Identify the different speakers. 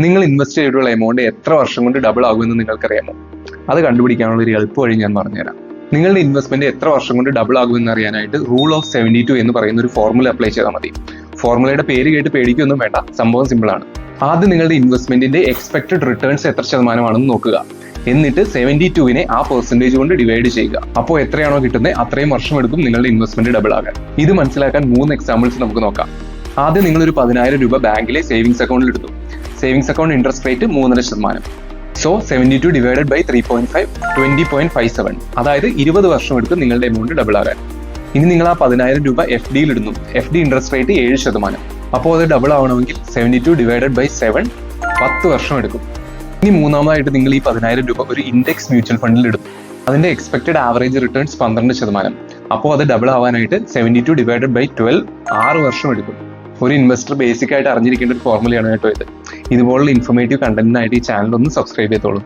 Speaker 1: നിങ്ങൾ ഇൻവെസ്റ്റ് ചെയ്തിട്ടുള്ള എമൗണ്ട് എത്ര വർഷം കൊണ്ട് ഡബിൾ ആകുമെന്ന് നിങ്ങൾക്കറിയാമോ? അത് കണ്ടുപിടിക്കാനുള്ള ഒരു എളുപ്പ വഴി ഞാൻ പറഞ്ഞുതരാം. നിങ്ങളുടെ ഇൻവെസ്റ്റ്മെന്റ് എത്ര വർഷം കൊണ്ട് ഡബിൾ ആകുമെന്ന് അറിയാനായിട്ട് റൂൾ ഓഫ് സെവന്റി ടു എന്ന് പറയുന്ന ഒരു ഫോർമുല അപ്ലൈ ചെയ്താൽ മതി. ഫോർമുലയുടെ പേര് കേട്ട് പേടിക്കൊന്നും വേണ്ട. സംഭവം സിമ്പിൾ ആണ്. ആദ്യം നിങ്ങളുടെ ഇൻവെസ്റ്റ്മെന്റിന്റെ എക്സ്പെക്ടഡ് റിട്ടേൺസ് എത്ര ശതമാനമാണെന്ന് നോക്കുക. എന്നിട്ട് സെവന്റി ടുവിനെ ആ പെർസെന്റേജ് കൊണ്ട് ഡിവൈഡ് ചെയ്യുക. അപ്പോൾ എത്രയാണോ കിട്ടുന്നത് അത്രയും വർഷം എടുക്കും നിങ്ങളുടെ ഇൻവെസ്റ്റ്മെന്റ് ഡബിൾ ആകാൻ. ഇത് മനസ്സിലാക്കാൻ മൂന്ന് എക്സാമ്പിൾസ് നമുക്ക് നോക്കാം. ആദ്യം നിങ്ങൾ ഒരു പതിനായിരം രൂപ ബാങ്കിലെ സേവിങ്സ് അക്കൗണ്ടിൽ എടുത്തു. സേവിങ്സ് അക്കൗണ്ട് ഇൻട്രസ്റ്റ് റേറ്റ് മൂന്നര ശതമാനം. So seventy two divided by three point five twenty point five seven അതായത് ഇരുപത് വർഷം എടുത്ത് നിങ്ങളുടെ എമൗണ്ട് ഡബിൾ ആകാൻ. ഇനി നിങ്ങൾ ആ പതിനായിരം രൂപ എഫ് ഡിയിൽ ഇടുന്നു. എഫ് ഡി ഇൻട്രസ്റ്റ് റേറ്റ് ഏഴ് ശതമാനം. അപ്പോൾ അത് ഡബിൾ ആവണമെങ്കിൽ seventy two divided by seven പത്ത് വർഷം എടുക്കും. ഇനി മൂന്നാമതായിട്ട് നിങ്ങൾ ഈ പതിനായിരം രൂപ ഒരു ഇൻഡെക്സ് മ്യൂച്വൽ ഫണ്ടിൽ ഇടും. അതിന്റെ എക്സ്പെക്റ്റഡ് ആവറേജ് റിട്ടേൺസ് പന്ത്രണ്ട് ശതമാനം. അപ്പോൾ അത് ഡബിൾ ആവാനായിട്ട് seventy two divided by twelve ആറ് വർഷം എടുക്കും. ഒരു ഇൻവെസ്റ്റർ ബേസിക് ആയിട്ട് അറിഞ്ഞിരിക്കേണ്ട ഒരു ഫോർമുലയാണ് കേട്ടോ ഇത്. ഇതുപോലുള്ള ഇൻഫോർമേറ്റീവ് കണ്ടന്റിനായിട്ട് ഈ ചാനൽ ഒന്ന് സബ്സ്ക്രൈബ് ചെയ്തോളൂ.